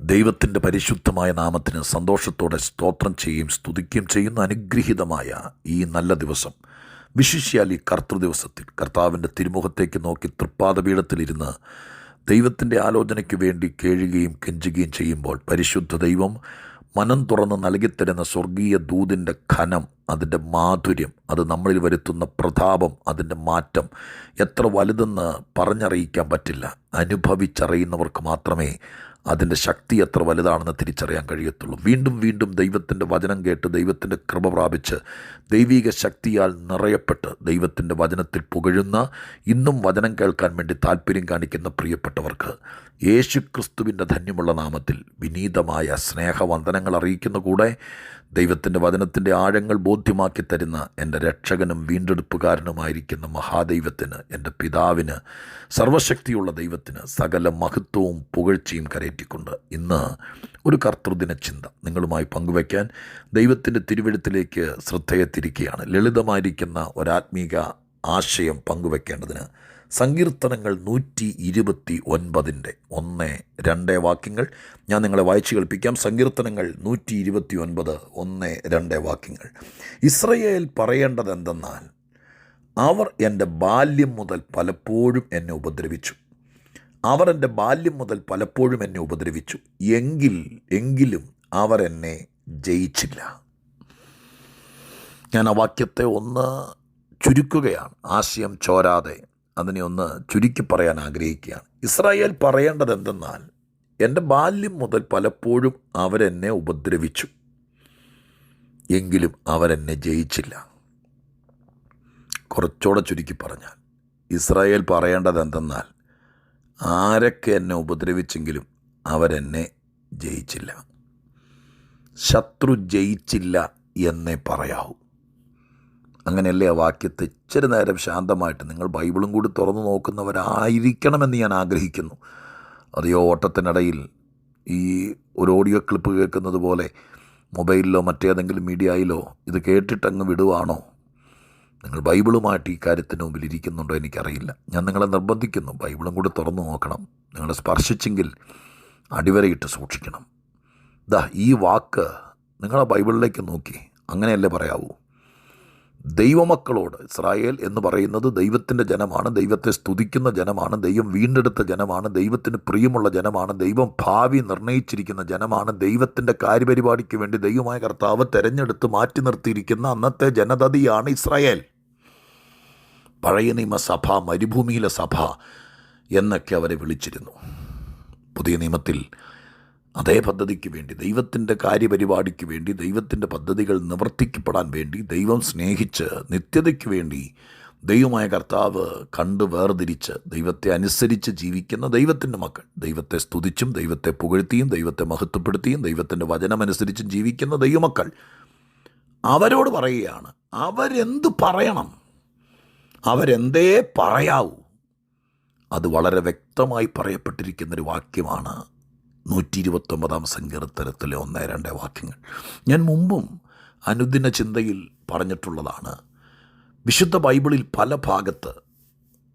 ദൈവത്തിന്റെ പരിശുദ്ധമായ നാമത്തിന് സന്തോഷത്തോടെ സ്തോത്രം ചെയ്യുകയും സ്തുതിക്കുകയും ചെയ്യുന്ന അനുഗ്രഹീതമായ ഈ നല്ല ദിവസം. വിശിഷ്യാൽ ഈ കർത്തൃദിവസത്തിൽ കർത്താവിന്റെ തിരുമുഖത്തേക്ക് നോക്കി തൃപ്പാദപീഠത്തിലിരുന്ന് ദൈവത്തിന്റെ ആലോചനയ്ക്ക് വേണ്ടി കേഴുകയും കെഞ്ചുകയും ചെയ്യുമ്പോൾ പരിശുദ്ധ ദൈവം മനം തുറന്ന് നൽകിത്തരുന്ന സ്വർഗീയ ദൂതിന്റെ ഖനം അതിന്റെ മാധുര്യം അത് നമ്മളിൽ വരുത്തുന്ന പ്രതാപം അതിന്റെ മാറ്റം എത്ര വലുതെന്ന് പറഞ്ഞറിയിക്കാൻ പറ്റില്ല. അനുഭവിച്ചറിയുന്നവർക്ക് മാത്രമേ അതിന്റെ ശക്തി എത്ര വലുതാണെന്ന് തിരിച്ചറിയാൻ കഴിയത്തുള്ളൂ. വീണ്ടും വീണ്ടും ദൈവത്തിന്റെ വചനം കേട്ട് ദൈവത്തിന്റെ കൃപ പ്രാപിച്ച് ദൈവിക ശക്തിയാൽ നിറയപ്പെട്ട് ദൈവത്തിന്റെ വചനത്തിൽ പുകഴുന്ന ഇന്നും വചനം കേൾക്കാൻ വേണ്ടി താല്പര്യം കാണിക്കുന്ന പ്രിയപ്പെട്ടവർക്ക് യേശു ക്രിസ്തുവിന്റെ ധന്യമുള്ള നാമത്തിൽ വിനീതമായ സ്നേഹവന്ദനങ്ങൾ അറിയിക്കുന്ന കൂടെ ദൈവത്തിന്റെ വചനത്തിന്റെ ആഴങ്ങൾ ബോധ്യമാക്കി തരുന്ന എന്റെ രക്ഷകനും വീണ്ടെടുപ്പുകാരനുമായിരിക്കുന്ന മഹാദൈവത്തിന് എന്റെ പിതാവിന് സർവശക്തിയുള്ള ദൈവത്തിന് സകല മഹത്വവും പുകഴ്ചയും കരയറ്റിക്കൊണ്ട് ഇന്ന് ഒരു കർത്തൃദിന ചിന്ത നിങ്ങളുമായി പങ്കുവയ്ക്കാൻ ദൈവത്തിന്റെ തിരുവഴുത്തിലേക്ക് ശ്രദ്ധയെത്തിരിക്കുകയാണ് ലളിതമായിരിക്കുന്ന ഒരാത്മീക ആശയം പങ്കുവെക്കേണ്ടതിന് സങ്കീർത്തനങ്ങൾ നൂറ്റി ഇരുപത്തി ഒൻപതിന്റെ ഒന്ന് രണ്ട് വാക്യങ്ങൾ. ഞാൻ നിങ്ങളെ വായിച്ചു കേൾപ്പിക്കാം. സങ്കീർത്തനങ്ങൾ നൂറ്റി ഇരുപത്തി ഒൻപത് ഒന്ന് രണ്ട് വാക്യങ്ങൾ. ഇസ്രയേൽ പറയേണ്ടത് എന്തെന്നാൽ അവർ എന്റെ ബാല്യം മുതൽ പലപ്പോഴും എന്നെ ഉപദ്രവിച്ചു. അവർ എന്റെ ബാല്യം മുതൽ പലപ്പോഴും എന്നെ ഉപദ്രവിച്ചു. എങ്കിൽ എങ്കിലും അവർ എന്നെ ജയിച്ചില്ല. ഞാൻ ആ വാക്യത്തെ ഒന്ന് ചുരുക്കുകയാണ്. ആശയം ചോരാതെ അതിനെ ഒന്ന് ചുരുക്കി പറയാൻ ആഗ്രഹിക്കുകയാണ്. ഇസ്രായേൽ പറയേണ്ടത് എന്തെന്നാൽ എന്റെ ബാല്യം മുതൽ പലപ്പോഴും അവരെന്നെ ഉപദ്രവിച്ചു. എങ്കിലും അവരെന്നെ ജയിച്ചില്ല. കുറച്ചുകൂടെ ചുരുക്കി പറഞ്ഞാൽ ഇസ്രായേൽ പറയേണ്ടത് എന്തെന്നാൽ ആരൊക്കെ എന്നെ ഉപദ്രവിച്ചെങ്കിലും അവരെന്നെ ജയിച്ചില്ല. ശത്രു ജയിച്ചില്ല എന്നേ പറയാവൂ. അങ്ങനെയല്ലേ ആ വാക്യത്തെ? ഇച്ചിരി നേരം ശാന്തമായിട്ട് നിങ്ങൾ ബൈബിളും കൂടി തുറന്നു നോക്കുന്നവരായിരിക്കണമെന്ന് ഞാൻ ആഗ്രഹിക്കുന്നു. അതെയോ ഓട്ടത്തിനിടയിൽ ഈ ഒരു ഓഡിയോ ക്ലിപ്പ് കേൾക്കുന്നത് പോലെ മൊബൈലിലോ മറ്റേതെങ്കിലും മീഡിയയിലോ ഇത് കേട്ടിട്ടങ്ങ് വിടുവാണോ? നിങ്ങൾ ബൈബിളുമായിട്ട് ഈ കാര്യത്തിന് മുമ്പിൽ ഇരിക്കുന്നുണ്ടോ എനിക്കറിയില്ല. ഞാൻ നിങ്ങളെ നിർബന്ധിക്കുന്നു. ബൈബിളും കൂടി തുറന്നു നോക്കണം. നിങ്ങളെ സ്പർശിച്ചെങ്കിൽ അടിവരയിട്ട് സൂക്ഷിക്കണം. ദാ ഈ വാക്ക് നിങ്ങളെ ബൈബിളിലേക്ക് നോക്കി. അങ്ങനെയല്ലേ പറയാവൂ? ദൈവമക്കളോട്. ഇസ്രായേൽ എന്ന് പറയുന്നത് ദൈവത്തിന്റെ ജനമാണ് ദൈവത്തെ സ്തുതിക്കുന്ന ജനമാണ് ദൈവം വീണ്ടെടുത്ത ജനമാണ് ദൈവത്തിന് പ്രിയമുള്ള ജനമാണ് ദൈവം ഭാവി നിർണയിച്ചിരിക്കുന്ന ജനമാണ് ദൈവത്തിന്റെ കാര്യപരിപാടിക്ക് വേണ്ടി ദൈവമായ കർത്താവ് തെരഞ്ഞെടുത്ത് മാറ്റി നിർത്തിയിരിക്കുന്ന അന്നത്തെ ജനതതിയാണ് ഇസ്രായേൽ. പഴയ നിയമസഭ മരുഭൂമിയിലെ സഭ എന്നൊക്കെ അവരെ വിളിച്ചിരുന്നു. പുതിയ നിയമത്തിൽ അതേ പദ്ധതിക്ക് വേണ്ടി ദൈവത്തിന്റെ കാര്യപരിപാടിക്ക് വേണ്ടി ദൈവത്തിന്റെ പദ്ധതികൾ നിവർത്തിക്കപ്പെടാൻ വേണ്ടി ദൈവം സ്നേഹിച്ച് നിത്യതയ്ക്ക് വേണ്ടി ദൈവമായ കർത്താവ് കണ്ട് വേർതിരിച്ച് ദൈവത്തെ അനുസരിച്ച് ജീവിക്കുന്ന ദൈവത്തിന്റെ മക്കൾ ദൈവത്തെ സ്തുതിച്ചും ദൈവത്തെ പുകഴ്ത്തിയും ദൈവത്തെ മഹത്വപ്പെടുത്തിയും ദൈവത്തിന്റെ വചനമനുസരിച്ചും ജീവിക്കുന്ന ദൈവമക്കൾ അവരോട് പറയുകയാണ് അവരെന്ത് പറയണം അവരെന്തേ പറയാവൂ അത് വളരെ വ്യക്തമായി പറയപ്പെട്ടിരിക്കുന്നൊരു വാക്യമാണ് നൂറ്റി ഇരുപത്തൊമ്പതാം സങ്കീർത്തനത്തിലെ ഒന്ന് രണ്ട് വാക്യങ്ങൾ. ഞാൻ മുമ്പും അനുദിന ചിന്തയിൽ പറഞ്ഞിട്ടുള്ളതാണ് വിശുദ്ധ ബൈബിളിൽ പല ഭാഗത്ത്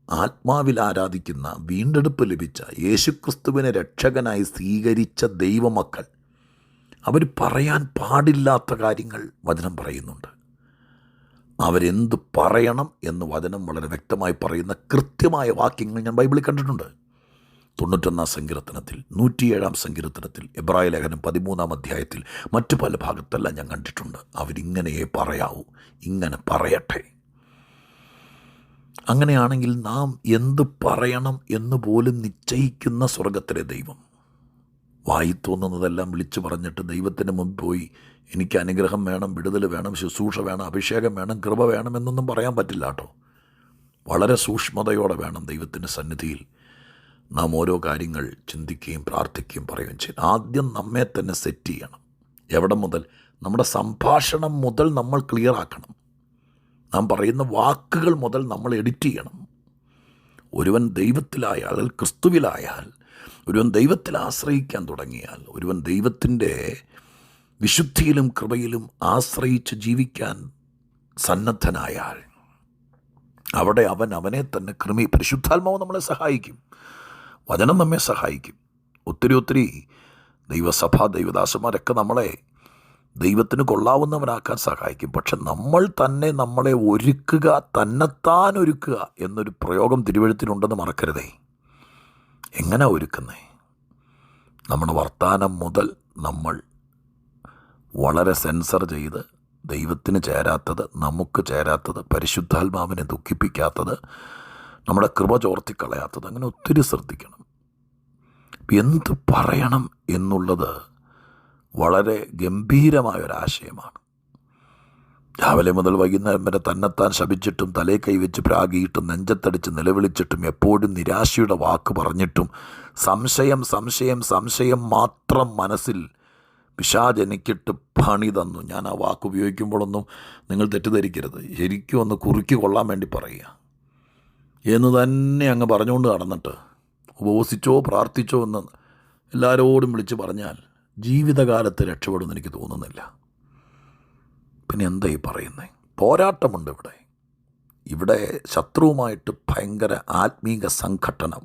ആത്മാവിൽ ആരാധിക്കുന്ന വീണ്ടെടുപ്പ് ലഭിച്ച യേശുക്രിസ്തുവിനെ രക്ഷകനായി സ്വീകരിച്ച ദൈവമക്കൾ അവർ പറയാൻ പാടില്ലാത്ത കാര്യങ്ങൾ വചനം പറയുന്നുണ്ട്. അവരെന്ത് പറയണം എന്ന് വചനം വളരെ വ്യക്തമായി പറയുന്ന കൃത്യമായ വാക്യങ്ങൾ ഞാൻ ബൈബിളിൽ കണ്ടിട്ടുണ്ട്. തൊണ്ണൂറ്റൊന്നാം സങ്കീർത്തനത്തിൽ നൂറ്റിയേഴാം സങ്കീർത്തനത്തിൽ എബ്രായ ലേഖനം പതിമൂന്നാം അധ്യായത്തിൽ മറ്റു പല ഭാഗത്തെല്ലാം ഞാൻ കണ്ടിട്ടുണ്ട്. അവരിങ്ങനെയേ പറയാവൂ. ഇങ്ങനെ പറയട്ടെ. അങ്ങനെയാണെങ്കിൽ നാം എന്ത് പറയണം എന്ന് പോലും നിശ്ചയിക്കുന്ന സ്വർഗത്തിലെ ദൈവം. വായി തോന്നുന്നതെല്ലാം വിളിച്ചു പറഞ്ഞിട്ട് ദൈവത്തിന് മുമ്പ് പോയി എനിക്ക് അനുഗ്രഹം വേണം വിടുതൽ വേണം ശുശ്രൂഷ വേണം അഭിഷേകം വേണം കൃപ വേണം എന്നൊന്നും പറയാൻ പറ്റില്ല കേട്ടോ. വളരെ സൂക്ഷ്മതയോടെ വേണം ദൈവത്തിന്റെ സന്നിധിയിൽ നാം ഓരോ കാര്യങ്ങൾ ചിന്തിക്കുകയും പ്രാർത്ഥിക്കുകയും പറയുകയും ചെയ്യണം ആദ്യം നമ്മെ തന്നെ സെറ്റ് ചെയ്യണം. എവിടെ മുതൽ? നമ്മുടെ സംഭാഷണം മുതൽ നമ്മൾ ക്ലിയർ ആക്കണം. നാം പറയുന്ന വാക്കുകൾ മുതൽ നമ്മൾ എഡിറ്റ് ചെയ്യണം. ഒരുവൻ ദൈവത്തിലായാൽ ക്രിസ്തുവിലായാൽ ഒരുവൻ ദൈവത്തിൽ ആശ്രയിക്കാൻ തുടങ്ങിയാൽ ഒരുവൻ ദൈവത്തിന്റെ വിശുദ്ധിയിലും കൃപയിലും ആശ്രയിച്ച് ജീവിക്കാൻ സന്നദ്ധനായാൽ അവിടെ അവൻ അവനെ തന്നെ കൃമി പരിശുദ്ധാത്മാവ് നമ്മളെ സഹായിക്കും. വചനം നമ്മെ സഹായിക്കും. ഒത്തിരി ഒത്തിരി ദൈവസഭ ദൈവദാസന്മാരൊക്കെ നമ്മളെ ദൈവത്തിന് കൊള്ളാവുന്നവനാക്കാൻ സഹായിക്കും. പക്ഷെ നമ്മൾ തന്നെ നമ്മളെ ഒരുക്കുക തന്നെത്താൻ ഒരുക്കുക എന്നൊരു പ്രയോഗം തിരുവഴുത്തിനുണ്ടെന്ന് മറക്കരുതേ. എങ്ങനെ ഒരുക്കുന്നേ? നമ്മുടെ വർത്തമാനം മുതൽ നമ്മൾ വളരെ സെൻസർ ചെയ്ത് ദൈവത്തിന് ചേരാത്തത് നമുക്ക് ചേരാത്തത് പരിശുദ്ധാത്മാവിനെ ദുഃഖിപ്പിക്കാത്തത് നമ്മുടെ കൃപ ചോർത്തിക്കളയാത്തത് അങ്ങനെ ഒത്തിരി ശ്രദ്ധിക്കണം. എന്ത് പറയണം എന്നുള്ളത് വളരെ ഗംഭീരമായൊരാശയമാണ്. രാവിലെ മുതൽ വൈകുന്നേരം വരെ തന്നെത്താൻ ശപിച്ചിട്ടും തലേ കൈവച്ച് പ്രാഗിയിട്ടും നെഞ്ചത്തടിച്ച് നിലവിളിച്ചിട്ടും എപ്പോഴും നിരാശയുടെ വാക്ക് പറഞ്ഞിട്ടും സംശയം സംശയം സംശയം മാത്രം മനസ്സിൽ പിശാചെനിക്കിട്ട് പണി തന്നു. ഞാൻ ആ വാക്ക് ഉപയോഗിക്കുമ്പോഴൊന്നും നിങ്ങൾ തെറ്റിദ്ധരിക്കരുത്. ശരിക്കും ഒന്ന് കുറുക്കി കൊള്ളാൻ വേണ്ടി പറയുക. എന്ന് തന്നെ അങ്ങ് പറഞ്ഞുകൊണ്ട് നടന്നിട്ട് ഉപവസിച്ചോ പ്രാർത്ഥിച്ചോ എന്ന് എല്ലാവരോടും വിളിച്ച് പറഞ്ഞാൽ ജീവിതകാലത്ത് രക്ഷപ്പെടുമെന്ന് എനിക്ക് തോന്നുന്നില്ല. പിന്നെ എന്താ ഈ പറയുന്നത് പോരാട്ടമുണ്ട് ഇവിടെ. ഇവിടെ ശത്രുവുമായിട്ട് ഭയങ്കര ആത്മീക സംഘട്ടനം.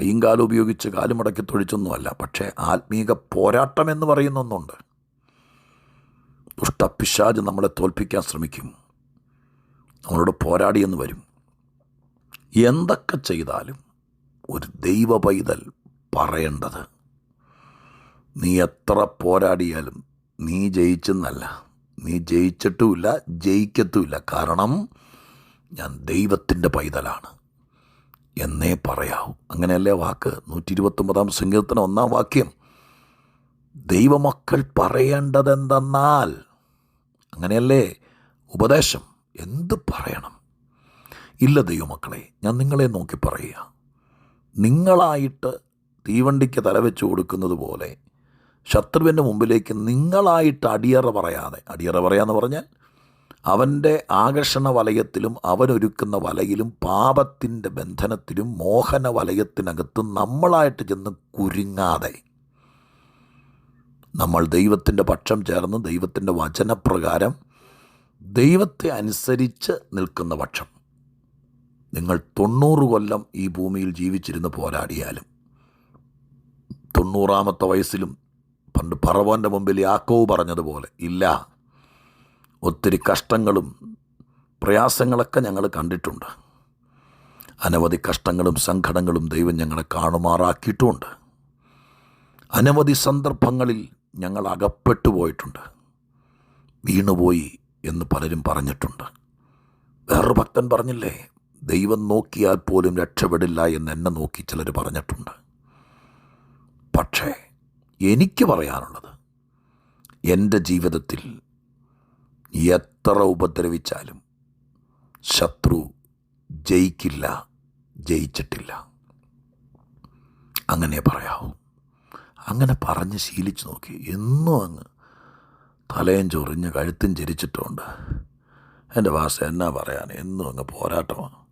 കൈയും കാലും ഉപയോഗിച്ച് കാലുമടക്കി തൊഴിച്ചൊന്നുമല്ല പക്ഷേ ആത്മീക പോരാട്ടം എന്ന് പറയുന്ന ഒന്നുണ്ട്. ദുഷ്ടപിശാജ് നമ്മളെ തോൽപ്പിക്കാൻ ശ്രമിക്കും. നമ്മളോട് പോരാടിയെന്ന് വരും. എന്തൊക്കെ ചെയ്താലും ഒരു ദൈവ പൈതൽ പറയേണ്ടത്. നീ എത്ര പോരാടിയാലും നീ ജയിച്ചെന്നല്ല. നീ ജയിച്ചിട്ടുമില്ല ജയിക്കത്തുമില്ല. കാരണം ഞാൻ ദൈവത്തിന്റെ പൈതലാണ്. എന്നേ പറയാവൂ. അങ്ങനെയല്ലേ വാക്ക്? നൂറ്റി ഇരുപത്തൊമ്പതാം സംഗീതത്തിന് ഒന്നാം വാക്യം. ദൈവമക്കൾ പറയേണ്ടതെന്തെന്നാൽ അങ്ങനെയല്ലേ ഉപദേശം? എന്ത് പറയണം? ഇല്ല ദൈവമക്കളെ ഞാൻ നിങ്ങളെ നോക്കി പറയുക. നിങ്ങളായിട്ട് തീവണ്ടിക്ക് തലവെച്ച് കൊടുക്കുന്നത് പോലെ ശത്രുവിന്റെ മുമ്പിലേക്ക് നിങ്ങളായിട്ട് അടിയറ പറയാതെ അടിയറ പറയാന്ന് പറഞ്ഞാൽ അവന്റെ ആകർഷണ വലയത്തിലും അവനൊരുക്കുന്ന വലയിലും പാപത്തിന്റെ ബന്ധനത്തിലും മോഹന വലയത്തിനകത്തും നമ്മളായിട്ട് ചെന്ന് കുരുങ്ങാതെ നമ്മൾ ദൈവത്തിന്റെ പക്ഷം ചേർന്ന് ദൈവത്തിന്റെ വചനപ്രകാരം ദൈവത്തെ അനുസരിച്ച് നിൽക്കുന്ന പക്ഷം. നിങ്ങൾ തൊണ്ണൂറ് കൊല്ലം ഈ ഭൂമിയിൽ ജീവിച്ചിരുന്ന് പോരാടിയാലും തൊണ്ണൂറാമത്തെ വയസ്സിലും പണ്ട് പറവോന്റെ മുമ്പിൽ യാക്കോവ് പറഞ്ഞതുപോലെ ഇല്ല. ഒത്തിരി കഷ്ടങ്ങളും പ്രയാസങ്ങളൊക്കെ ഞങ്ങൾ കണ്ടിട്ടുണ്ട്. അനവധി കഷ്ടങ്ങളും സങ്കടങ്ങളും ദൈവം ഞങ്ങളെ കാണുമാറാക്കിയിട്ടുമുണ്ട് അനവധി സന്ദർഭങ്ങളിൽ ഞങ്ങൾ അകപ്പെട്ടു പോയിട്ടുണ്ട്. വീണുപോയി എന്ന് പലരും പറഞ്ഞിട്ടുണ്ട്. വേറൊരു ഭക്തൻ പറഞ്ഞില്ലേ? ദൈവം നോക്കിയാൽ പോലും രക്ഷപ്പെടില്ല എന്ന് എന്നെ നോക്കി ചിലർ പറഞ്ഞിട്ടുണ്ട്. പക്ഷേ എനിക്ക് പറയാനുള്ളത് എന്റെ ജീവിതത്തിൽ എത്ര ഉപദ്രവിച്ചാലും ശത്രു ജയിക്കില്ല ജയിച്ചിട്ടില്ല. അങ്ങനെ പറയാവൂ. അങ്ങനെ പറഞ്ഞ് ശീലിച്ച് നോക്കി. എന്നും അങ്ങ് തലയും ചൊറിഞ്ഞ് കഴുത്തും ചിരിച്ചിട്ടുണ്ട്. എന്റെ ഭാഷ എന്നാ പറയാൻ? എന്നും അങ്ങ് പോരാട്ടമാണ്.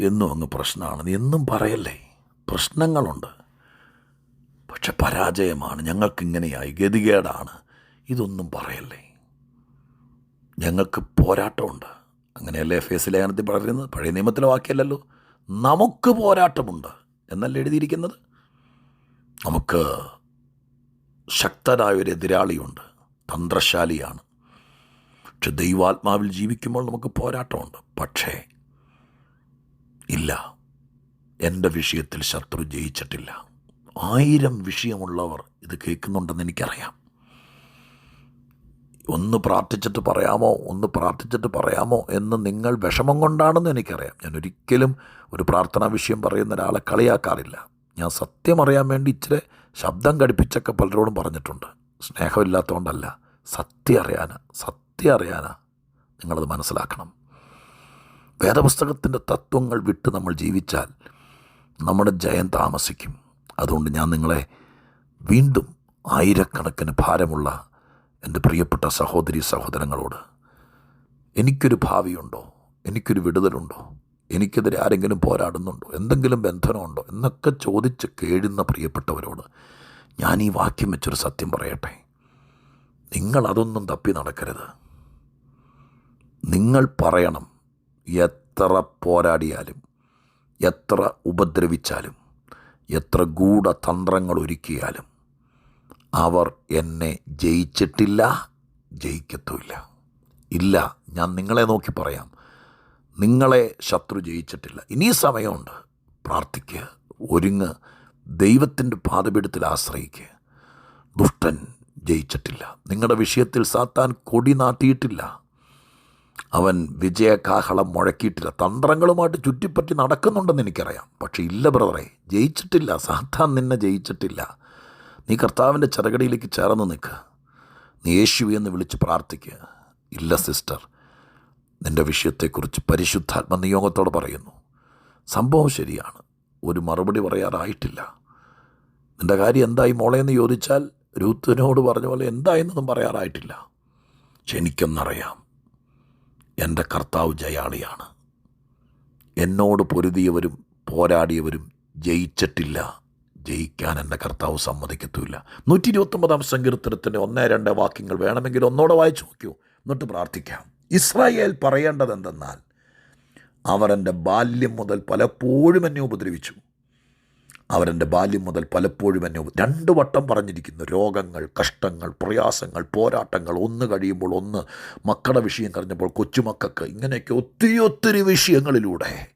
എന്നും അങ്ങ് പ്രശ്നമാണ്. എന്നും പറയല്ലേ? പ്രശ്നങ്ങളുണ്ട്. പക്ഷെ പരാജയമാണ്. ഞങ്ങൾക്കിങ്ങനെയായി. ഗതികേടാണ്. ഇതൊന്നും പറയല്ലേ? ഞങ്ങൾക്ക് പോരാട്ടമുണ്ട്. അങ്ങനെയല്ലേ ഫേസ് ലേഖനത്തിൽ പറയുന്നത്? പഴയ നിയമത്തിലെ വാക്യമല്ലല്ലോ? നമുക്ക് പോരാട്ടമുണ്ട് എന്നല്ല എഴുതിയിരിക്കുന്നത്? നമുക്ക് ശക്തരായ ഒരു എതിരാളിയുണ്ട്. തന്ത്രശാലിയാണ്. പക്ഷെ ദൈവാത്മാവിൽ ജീവിക്കുമ്പോൾ നമുക്ക് പോരാട്ടമുണ്ട്. പക്ഷേ ഇല്ല. എന്റെ വിഷയത്തിൽ ശത്രു ജയിച്ചിട്ടില്ല. ആയിരം വിഷയമുള്ളവർ ഇത് കേൾക്കുന്നുണ്ടെന്ന് എനിക്കറിയാം. ഒന്ന് പ്രാർത്ഥിച്ചിട്ട് പറയാമോ? ഒന്ന് പ്രാർത്ഥിച്ചിട്ട് പറയാമോ എന്ന് നിങ്ങൾ വിഷമം കൊണ്ടാണെന്ന് എനിക്കറിയാം. ഞാൻ ഒരിക്കലും ഒരു പ്രാർത്ഥനാ വിഷയം പറയുന്ന ഒരാളെ കളിയാക്കാറില്ല. ഞാൻ സത്യം അറിയാൻ വേണ്ടി ഇച്ചിരി ശബ്ദം കടിപ്പിച്ചൊക്കെ പലരോടും പറഞ്ഞിട്ടുണ്ട്. സ്നേഹമില്ലാത്തതുകൊണ്ടല്ല. സത്യം അറിയാനാ. സത്യം അറിയാനാ. നിങ്ങളത് മനസ്സിലാക്കണം. വേദപുസ്തകത്തിന്റെ തത്വങ്ങൾ വിട്ട് നമ്മൾ ജീവിച്ചാൽ നമ്മുടെ ജയം താമസിക്കും. അതുകൊണ്ട് ഞാൻ നിങ്ങളെ വീണ്ടും ആയിരക്കണക്കിന് ഭാരമുള്ള എന്റെ പ്രിയപ്പെട്ട സഹോദരി സഹോദരങ്ങളോട് എനിക്കൊരു ഭാവിയുണ്ടോ? എനിക്കൊരു വിടുതലുണ്ടോ? എനിക്കെതിരെ ആരെങ്കിലും പോരാടുന്നുണ്ടോ? എന്തെങ്കിലും ബന്ധനമുണ്ടോ? എന്നൊക്കെ ചോദിച്ച് കേഴുന്ന പ്രിയപ്പെട്ടവരോട് ഞാൻ ഈ വാക്യം വെച്ചൊരു സത്യം പറയട്ടെ. നിങ്ങൾ അതൊന്നും തപ്പി നടക്കരുത്. നിങ്ങൾ പറയണം. എത്ര പോരാടിയാലും എത്ര ഉപദ്രവിച്ചാലും എത്ര ഗൂഢതന്ത്രങ്ങൾ ഒരുക്കിയാലും അവർ എന്നെ ജയിച്ചിട്ടില്ല ജയിക്കത്തുമില്ല. ഇല്ല ഞാൻ നിങ്ങളെ നോക്കി പറയാം. നിങ്ങളെ ശത്രു ജയിച്ചിട്ടില്ല. ഇനി സമയമുണ്ട്. പ്രാർത്ഥിക്കുക ഒരുങ്ങ്. ദൈവത്തിന്റെ പാതപീഠത്തിൽ ആശ്രയിക്കുക ദുഷ്ടൻ ജയിച്ചിട്ടില്ല. നിങ്ങളുടെ വിഷയത്തിൽ സാത്താൻ കൊടി നാട്ടിയിട്ടില്ല അവൻ വിജയകാഹളം മുഴക്കിയിട്ടില്ല. തന്ത്രങ്ങളുമായിട്ട് ചുറ്റിപ്പറ്റി നടക്കുന്നുണ്ടെന്ന് എനിക്കറിയാം. പക്ഷേ ഇല്ല ബ്രദറെ. ജയിച്ചിട്ടില്ല. സാത്താൻ നിന്നെ ജയിച്ചിട്ടില്ല. നീ കർത്താവിന്റെ ചെറുകടിയിലേക്ക് ചേർന്ന് നിൽക്കുക നീ യേശു എന്ന് വിളിച്ച് പ്രാർത്ഥിക്കുക ഇല്ല സിസ്റ്റർ. നിന്റെ വിഷയത്തെക്കുറിച്ച് പരിശുദ്ധാത്മ നിയോഗത്തോട് പറയുന്നു. സംഭവം ശരിയാണ്. ഒരു മറുപടി പറയാറായിട്ടില്ല. നിന്റെ കാര്യം എന്തായി മോളെ എന്ന് ചോദിച്ചാൽ രൂത്തിനോട് പറഞ്ഞ പോലെ എന്തായെന്നൊന്നും പറയാറായിട്ടില്ല. പക്ഷെ എന്റെ കർത്താവ് ജയാളിയാണ്. എന്നോട് പൊരുതിയവരും പോരാടിയവരും ജയിച്ചിട്ടില്ല. ജയിക്കാൻ എന്റെ കർത്താവ് സമ്മതിക്കത്തുമില്ല. നൂറ്റി ഇരുപത്തൊമ്പതാം സങ്കീർത്തനത്തിന്റെ ഒന്നേ രണ്ട് വാക്യങ്ങൾ വേണമെങ്കിൽ ഒന്നോടെ വായിച്ചു നോക്കൂ. എന്നിട്ട് പ്രാർത്ഥിക്കാം. ഇസ്രായേൽ പറയേണ്ടത് എന്തെന്നാൽ അവർ എന്റെ ബാല്യം മുതൽ പലപ്പോഴും എന്നെ ഉപദ്രവിച്ചു. അവരെന്റെ ബാല്യം മുതൽ പലപ്പോഴും എന്നെ രണ്ടു വട്ടം പറഞ്ഞിരിക്കുന്നു. രോഗങ്ങൾ കഷ്ടങ്ങൾ പ്രയാസങ്ങൾ പോരാട്ടങ്ങൾ ഒന്ന് കഴിയുമ്പോൾ ഒന്ന്. മക്കളുടെ വിഷയം കഴിഞ്ഞപ്പോൾ കൊച്ചുമക്കൾക്ക് ഇങ്ങനെയൊക്കെ ഒത്തിരി ഒത്തിരി വിഷയങ്ങളിലൂടെ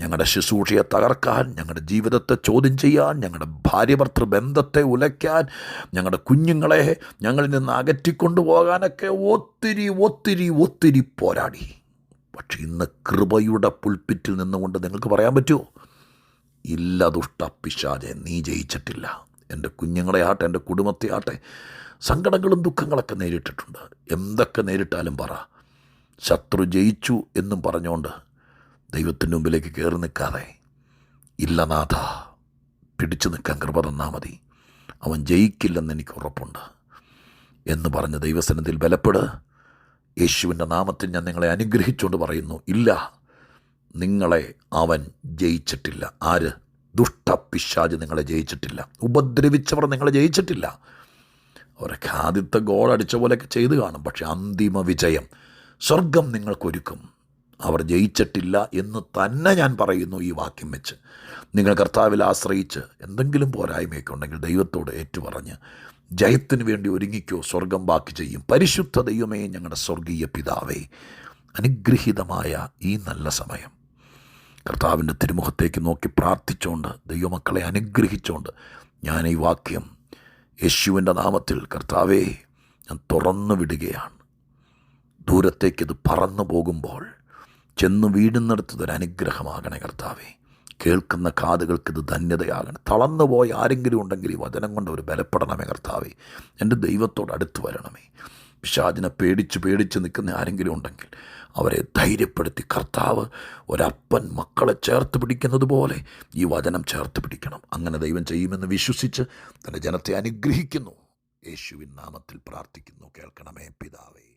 ഞങ്ങളുടെ ശുശ്രൂഷയെ തകർക്കാൻ ഞങ്ങളുടെ ജീവിതത്തെ ചോദ്യം ചെയ്യാൻ ഞങ്ങളുടെ ഭാര്യഭർത്തൃ ബന്ധത്തെ ഉലയ്ക്കാൻ ഞങ്ങളുടെ കുഞ്ഞുങ്ങളെ ഞങ്ങളിൽ നിന്ന് അകറ്റിക്കൊണ്ടുപോകാനൊക്കെ ഒത്തിരി ഒത്തിരി ഒത്തിരി പോരാടി. പക്ഷേ ഇന്ന് കൃപയുടെ പുൽപ്പിറ്റിൽ നിന്നുകൊണ്ട് നിങ്ങൾക്ക് പറയാൻ പറ്റുമോ? ഇല്ല ദുഷ്ട പിശാചെ നീ ജയിച്ചിട്ടില്ല. എന്റെ കുഞ്ഞുങ്ങളെ ആട്ടെ എന്റെ കുടുംബത്തെ ആട്ടെ സങ്കടങ്ങളും ദുഃഖങ്ങളൊക്കെ നേരിട്ടിട്ടുണ്ട്. എന്തൊക്കെ നേരിട്ടാലും പറ. ശത്രു ജയിച്ചു എന്നും പറഞ്ഞുകൊണ്ട് ദൈവത്തിന്റെ മുമ്പിലേക്ക് കയറി നിൽക്കാതെ. ഇല്ലനാഥ പിടിച്ചു നിൽക്കാൻ കൃപ തന്നാൽ മതി. അവൻ ജയിക്കില്ലെന്ന് എനിക്ക് ഉറപ്പുണ്ട്. എന്ന് പറഞ്ഞ് ദൈവസന്നിധിയിൽ ബലപ്പെട്. യേശുവിന്റെ നാമത്തിൽ ഞാൻ നിങ്ങളെ അനുഗ്രഹിച്ചുകൊണ്ട് പറയുന്നു ഇല്ല. നിങ്ങളെ അവൻ ജയിച്ചിട്ടില്ല. ആര്? ദുഷ്ട ദുഷ്ടപിശാജ് നിങ്ങളെ ജയിച്ചിട്ടില്ല. ഉപദ്രവിച്ചവർ നിങ്ങളെ ജയിച്ചിട്ടില്ല. അവരൊക്കെ ആദ്യത്തെ ഗോൾ അടിച്ച പോലെയൊക്കെ ചെയ്തു കാണും. പക്ഷെ അന്തിമ വിജയം സ്വർഗം നിങ്ങൾക്കൊരുക്കും. അവർ ജയിച്ചിട്ടില്ല എന്ന് തന്നെ ഞാൻ പറയുന്നു ഈ വാക്യം വെച്ച്. നിങ്ങൾ കർത്താവിൽ ആശ്രയിച്ച് എന്തെങ്കിലും പോരായ്മയൊക്കെ ഉണ്ടെങ്കിൽ ദൈവത്തോട് ഏറ്റുപറഞ്ഞ് ജയത്തിന് വേണ്ടി ഒരുങ്ങിക്കോ സ്വർഗം ബാക്കി ചെയ്യും. പരിശുദ്ധ ദൈവമേ ഞങ്ങളുടെ സ്വർഗീയ പിതാവേ അനുഗ്രഹീതമായ ഈ നല്ല സമയം. കർത്താവിന്റെ തിരുമുഖത്തേക്ക് നോക്കി പ്രാർത്ഥിച്ചുകൊണ്ട് ദൈവമക്കളെ അനുഗ്രഹിച്ചുകൊണ്ട് ഞാൻ ഈ വാക്യം യേശുവിന്റെ നാമത്തിൽ കർത്താവേ ഞാൻ തുറന്നു വിടുകയാണ്. ദൂരത്തേക്കിത് പറന്നു പോകുമ്പോൾ ചെന്ന് വീടുന്നിടത്തതൊരു അനുഗ്രഹമാകണേ കർത്താവേ. കേൾക്കുന്ന കാതുകൾക്ക് ഇത് ധന്യതയാകണം. തളർന്നു പോയ ആരെങ്കിലും ഉണ്ടെങ്കിൽ ഈ വചനം കൊണ്ട് ഒരു ബലപ്പെടണമേ കർത്താവേ. എന്റെ ദൈവത്തോട് അടുത്ത് വരണമേ. പിശാചിനെ പേടിച്ച് പേടിച്ച് നിൽക്കുന്ന ആരെങ്കിലും ഉണ്ടെങ്കിൽ അവരെ ധൈര്യപ്പെടുത്തി കർത്താവ് ഒരപ്പൻ മക്കളെ ചേർത്ത് പിടിക്കുന്നത് പോലെ ഈ വചനം ചേർത്ത് പിടിക്കണം. അങ്ങനെ ദൈവം ചെയ്യുമെന്ന് വിശ്വസിച്ച് തന്റെ ജനത്തെ അനുഗ്രഹിക്കുന്നു. യേശുവിൻ നാമത്തിൽ പ്രാർത്ഥിക്കുന്നു. കേൾക്കണമേ പിതാവേ.